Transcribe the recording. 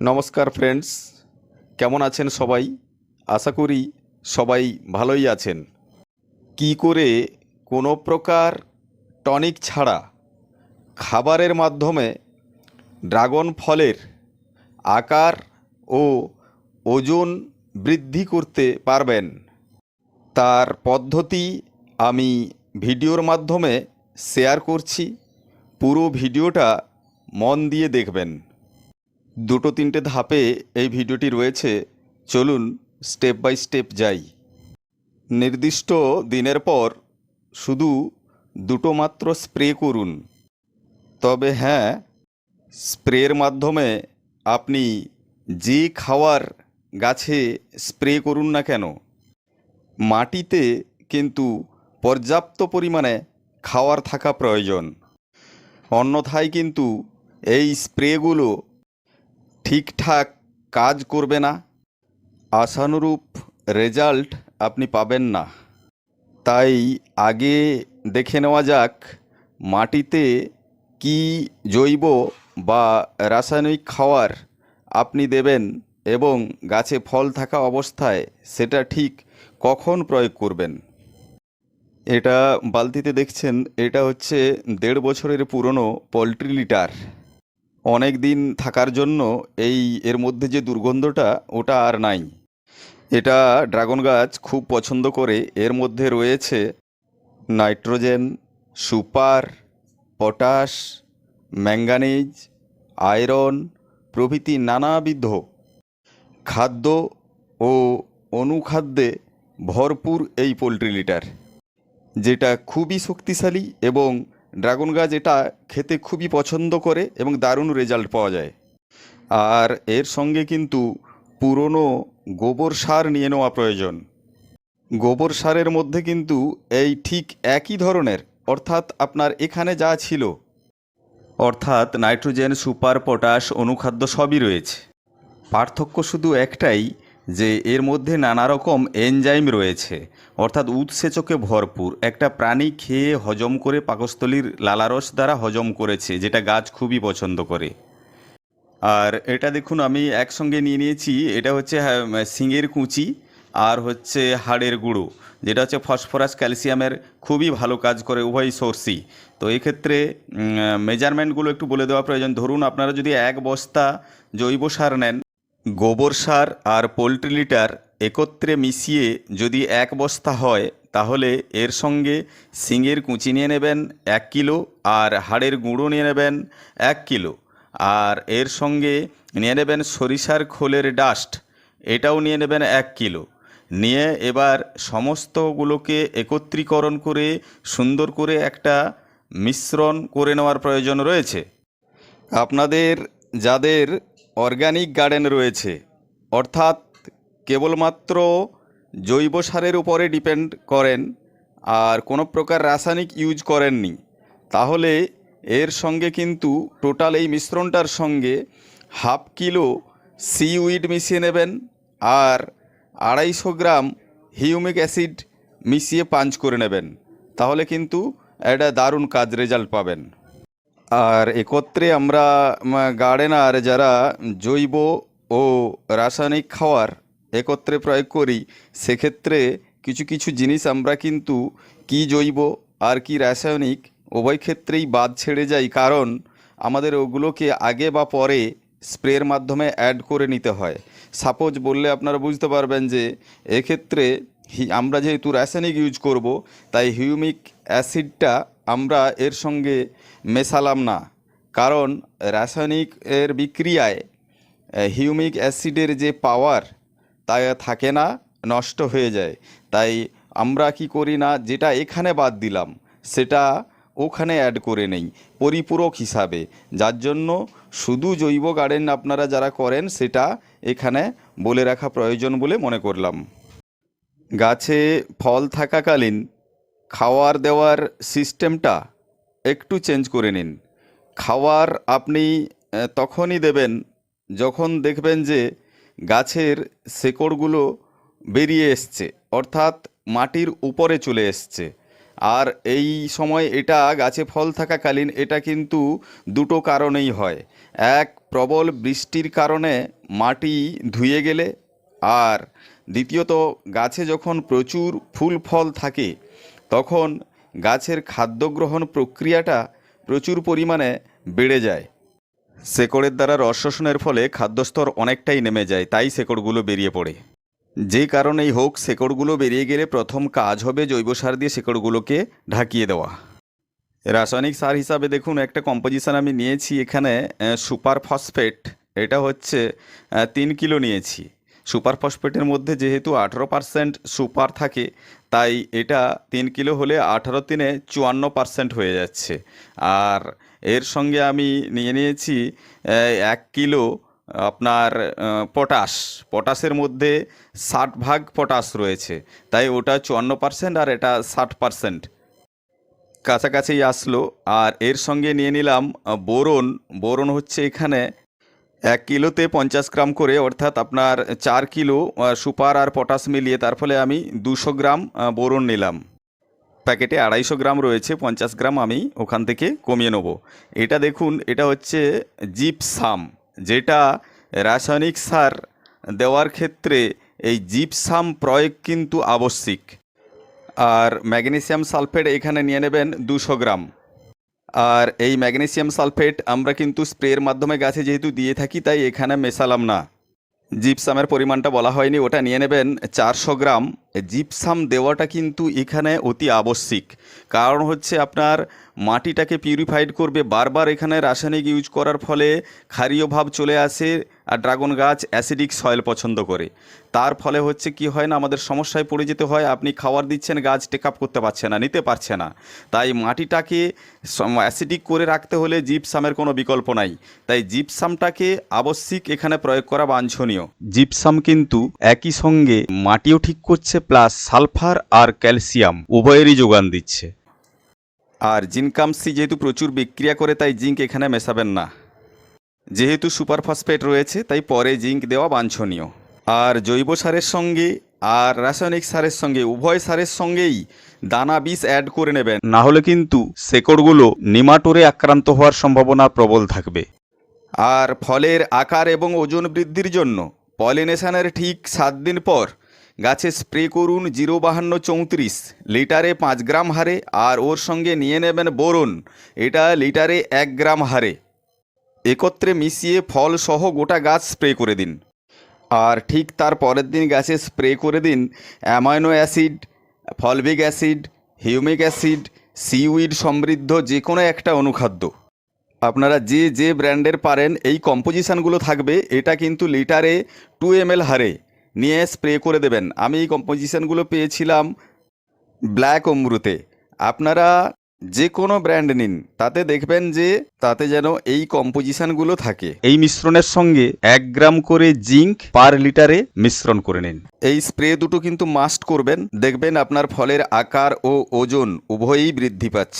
নমস্কার ফ্রেন্ডস কেমন আছেন সবাই? আশা করি সবাই ভালোই আছেন। কি করে কোনো প্রকার টনিক ছাড়া খাবারের মাধ্যমে ড্রাগন ফলের আকার ও ওজন বৃদ্ধি করতে পারবেন, তার পদ্ধতি আমি ভিডিওর মাধ্যমে শেয়ার করছি। পুরো ভিডিওটা মন দিয়ে দেখবেন। দুটো তিনটে ধাপে এই ভিডিওটি রয়েছে। চলুন স্টেপ বাই স্টেপ যাই। নির্দিষ্ট দিনের পর শুধু দুটো মাত্র স্প্রে করুন। তবে হ্যাঁ স্প্রের মাধ্যমে আপনি যে খাওয়ার গাছে স্প্রে করুন না কেন, মাটিতে কিন্তু পর্যাপ্ত পরিমাণে খাওয়ার থাকা প্রয়োজন। অন্যথায় কিন্তু এই স্প্রেগুলো ঠিকঠাক কাজ করবে না। আশানুরূপ রেজাল্ট আপনি পাবেন না। তাই আগে দেখে নেওয়া যাক মাটিতে কি জৈব বা রাসায়নিক খাওয়ার আপনি দেবেন এবং গাছে ফল থাকা অবস্থায় সেটা ঠিক কখন প্রয়োগ করবেন। এটা বালতিতে দেখছেন, এটা হচ্ছে দেড় বছরের পুরনো পোলট্রি লিটার। অনেক দিন থাকার জন্য এই এর মধ্যে যে দুর্গন্ধটা, ওটা আর নাই। এটা ড্রাগন গাছ খুব পছন্দ করে। এর মধ্যে রয়েছে nitrogen, super, potash, manganese, iron প্রভৃতি নানাবিধ। খাদ্য ও অনুখাদ্যে ভরপুর এই পোলট্রি লিটার, যেটা খুবই শক্তিশালী এবং ড্রাগন গাছ এটা খেতে খুবই পছন্দ করে এবং দারুণ রেজাল্ট পাওয়া যায়। আর এর সঙ্গে কিন্তু পুরনো গোবর সার নিয়ে নেওয়া প্রয়োজন। গোবর সারের মধ্যে কিন্তু এই ঠিক একই ধরনের, অর্থাৎ আপনার এখানে যা ছিল, অর্থাৎ নাইট্রোজেন, সুপার, পটাশ, অনুখাদ্য সবই রয়েছে। পার্থক্য শুধু একটাই যে এর মধ্যে নানা রকম এনজাইম রয়েছে অর্থাৎ উৎসেচকে ভরপুর। একটা প্রাণী খেয়ে হজম করে পাকস্থলীর লালারস দ্বারা হজম করেছে যেটা গাছ খুবই পছন্দ করে। আর এটা দেখুন আমি একসঙ্গে নিয়ে নিয়েছি এটা হচ্ছে হ্যাঁ, শিঙের কুচি আর হচ্ছে হাড়ের গুঁড়ো যেটা হচ্ছে ফসফরাস ক্যালসিয়ামের খুবই ভালো কাজ করে উভয় সোর্সই তো এক্ষেত্রে মেজারমেন্টগুলো একটু বলে দেওয়া প্রয়োজন। ধরুন আপনারা যদি এক বস্তা জৈব সার নেন গোবর সার আর পোলট্রি লিটার একত্রে মিশিয়ে যদি এক বস্তা হয়, তাহলে এর সঙ্গে শিঙের কুচি নিয়ে নেবেন এক কিলো আর হাড়ের গুঁড়ো নিয়ে নেবেন এক কিলো। আর এর সঙ্গে নিয়ে নেবেন সরিষার খোলের ডাস্ট, এটাও নিয়ে নেবেন এক কিলো। নিয়ে এবার সমস্তগুলোকে একত্রীকরণ করে সুন্দর করে একটা মিশ্রণ করে নেওয়ার প্রয়োজন রয়েছে। আপনাদের, যাদের অর্গানিক গার্ডেন রয়েছে। অর্থাৎ কেবলমাত্র জৈব সারের উপরে ডিপেন্ড করেন আর কোনো প্রকার রাসায়নিক ইউজ করেননি। তাহলে এর সঙ্গে কিন্তু টোটাল এই মিশ্রণটার সঙ্গে হাফ কিলো সি উইড মিশিয়ে নেবেন আর আড়াইশো গ্রাম হিউমিক অ্যাসিড মিশিয়ে পাঞ্চ করে নেবেন। তাহলে কিন্তু এটা দারুণ কাজ রেজাল্ট পাবেন। আর একত্রে আমরা গার্ডেনার যারা জৈব ও রাসায়নিক খাওয়ার একত্রে প্রয়োগ করি, সেক্ষেত্রে কিছু কিছু জিনিস আমরা কিন্তু কি জৈব আর কি রাসায়নিক উভয় ক্ষেত্রেই বাদ ছেড়ে যাই। কারণ আমাদের ওগুলোকে আগে বা পরে স্প্রের মাধ্যমে অ্যাড করে নিতে হয়। সাপোজ বললে আপনারা বুঝতে পারবেন যে, এক্ষেত্রে আমরা যেহেতু রাসায়নিক ইউজ করব, তাই হিউমিক অ্যাসিডটা আমরা এর সঙ্গে মেশালাম না। কারণ রাসায়নিক এর বিক্রিয়ায় হিউমিক অ্যাসিডের যে পাওয়ার তা থাকে না, নষ্ট হয়ে যায়। তাই আমরা কি করি না, যেটা এখানে বাদ দিলাম, সেটা ওখানে অ্যাড করে নেই, পরিপূরক হিসাবে। যার জন্য শুধু জৈব গার্ডেন আপনারা যারা করেন, সেটা এখানে বলে রাখা প্রয়োজন বলে মনে করলাম। গাছে ফল থাকাকালীন খাওয়ার দেওয়ার সিস্টেমটা একটু চেঞ্জ করে নিন। খাওয়ার আপনি তখনই দেবেন যখন দেখবেন যে গাছের শেকড়গুলো বেরিয়ে এসছে, অর্থাৎ মাটির উপরে চলে এসছে। আর এই সময় এটা গাছে ফল থাকাকালীন এটা কিন্তু দুটো কারণেই হয়। এক, প্রবল বৃষ্টির কারণে মাটি ধুয়ে গেলে। আর দ্বিতীয়ত, গাছে যখন প্রচুর ফুল ফল থাকে, তখন গাছের খাদ্য গ্রহণ প্রক্রিয়াটা প্রচুর পরিমাণে বেড়ে যায়। শেকড়ের দ্বারা রস শোষণের ফলে খাদ্যস্তর অনেকটাই নেমে যায়, তাই শেকড়গুলো বেরিয়ে পড়ে। যে কারণেই হোক, শেকড়গুলো বেরিয়ে গেলে প্রথম কাজ হবে জৈব সার দিয়ে শেকড়গুলোকে ঢাকিয়ে দেওয়া। রাসায়নিক সার হিসাবে দেখুন, একটা কম্পোজিশন আমি নিয়েছি এখানে সুপার ফসফেট, এটা হচ্ছে তিন কিলো নিয়েছি। সুপার ফসফেটের মধ্যে যেহেতু আঠেরো পার্সেন্ট সুপার থাকে তাই এটা তিন কিলো হলে আঠারো তিনে চুয়ান্ন পার্সেন্ট হয়ে যাচ্ছে। আর এর সঙ্গে আমি নিয়ে নিয়েছি এক কিলো আপনার পটাশ। পটাশের মধ্যে ষাট ভাগ পটাশ রয়েছে। তাই ওটা চুয়ান্ন পার্সেন্ট আর এটা ষাট পার্সেন্ট। কাছাকাছি আসলো। আর এর সঙ্গে নিয়ে নিলাম বোরন। বোরন হচ্ছে এখানে এক কিলোতে পঞ্চাশ গ্রাম করে, অর্থাৎ আপনার চার কিলো সুপার আর পটাশ মিলিয়ে তার ফলে আমি দুশো গ্রাম বোরন নিলাম। প্যাকেটে আড়াইশো গ্রাম রয়েছে, পঞ্চাশ গ্রাম আমি ওখান থেকে কমিয়ে নেব। এটা দেখুন, এটা হচ্ছে জিপসাম, যেটা রাসায়নিক সার দেওয়ার ক্ষেত্রে এই জিপসাম প্রয়োগ কিন্তু আবশ্যিক। আর ম্যাগনেসিয়াম সালফেট এখানে নিয়ে নেবেন দুশো গ্রাম। আর এই ম্যাগনেসিয়াম সালফেট আমরা কিন্তু স্প্রের মাধ্যমে গাছে যেহেতু দিয়ে থাকি, তাই এখানে মেশালাম না। জিপসামের পরিমাণটা বলা হয়নি, ওটা নিয়ে নেবেন চারশো গ্রাম। জিপসাম দেওয়াটা কিন্তু এখানে অতি আবশ্যিক। কারণ হচ্ছে আপনার মাটিটাকে পিউরিফাইড করবে, বারবার এখানে রাসায়নিক ইউজ করার ফলে ক্ষারীয় ভাব চলে আসে আর ড্রাগন গাছ অ্যাসিডিক সয়েল পছন্দ করে। তার ফলে হচ্ছে কি হয় না, আমাদের সমস্যায় পড়ে যেতে হয়, আপনি খাবার দিচ্ছেন, গাছ টেক আপ করতে পারছে না, নিতে পারছে না। তাই মাটিটাকে অ্যাসিডিক করে রাখতে হলে জিপসামের কোনো বিকল্প নাই। তাই জিপসামটাকে আবশ্যিক এখানে প্রয়োগ করা বাঞ্ছনীয়। জিপসাম কিন্তু একই সঙ্গে মাটিও ঠিক করছে, প্লাস সালফার আর ক্যালসিয়াম উভয়েরই যোগান দিচ্ছে। আর জিনকামসি যেহেতু প্রচুর বিক্রিয়া করে, তাই জিঙ্ক এখানে মেশাবেন না। যেহেতু সুপার ফসফেট রয়েছে, তাই পরে জিঙ্ক দেওয়া বাঞ্ছনীয়। আর জৈব সারের সঙ্গে আর রাসায়নিক সারের সঙ্গে, উভয় সারের সঙ্গেই দানা বীজ অ্যাড করে নেবেন। না হলে কিন্তু শেকড়গুলো নিমাটোরে আক্রান্ত হওয়ার সম্ভাবনা প্রবল থাকবে। আর ফলের আকার এবং ওজন বৃদ্ধির জন্য পলিনেশনের ঠিক সাত দিন পর গাছে স্প্রে করুন জিরো বাহান্ন চৌত্রিশ লিটারে পাঁচ গ্রাম হারে, আর ওর সঙ্গে নিয়ে নেবেন বোরন। এটা লিটারে এক গ্রাম হারে। একত্রে মিশিয়ে ফল সহ গোটা গাছ স্প্রে করে দিন। আর ঠিক তার পরের দিন গাছে স্প্রে করে দিন amino acid, fulvic acid, humic acid, seaweed সমৃদ্ধ যে কোনো একটা অনুখাদ্য। আপনারা যে যে ব্র্যান্ডের পারেন, এই কম্পোজিশানগুলো থাকবে, এটা কিন্তু লিটারে টু এম এল হারে নিয়ে স্প্রে করে দেবেন। আমি এই কম্পোজিশানগুলো পেয়েছিলাম ব্ল্যাক অমরুতে। আপনারা যে কোনো ব্র্যান্ড নিন তাতে দেখবেন যে তাতে যেন এই কম্পোজিশনগুলো থাকে। এই মিশ্রণের সঙ্গে এক গ্রাম করে জিঙ্ক পার লিটারে মিশ্রণ করে নিন। এই স্প্রে দুটো কিন্তু মাস্ট করবেন দেখবেন আপনার ফলের আকার ও ওজন উভয়ই বৃদ্ধি পাচ্ছে।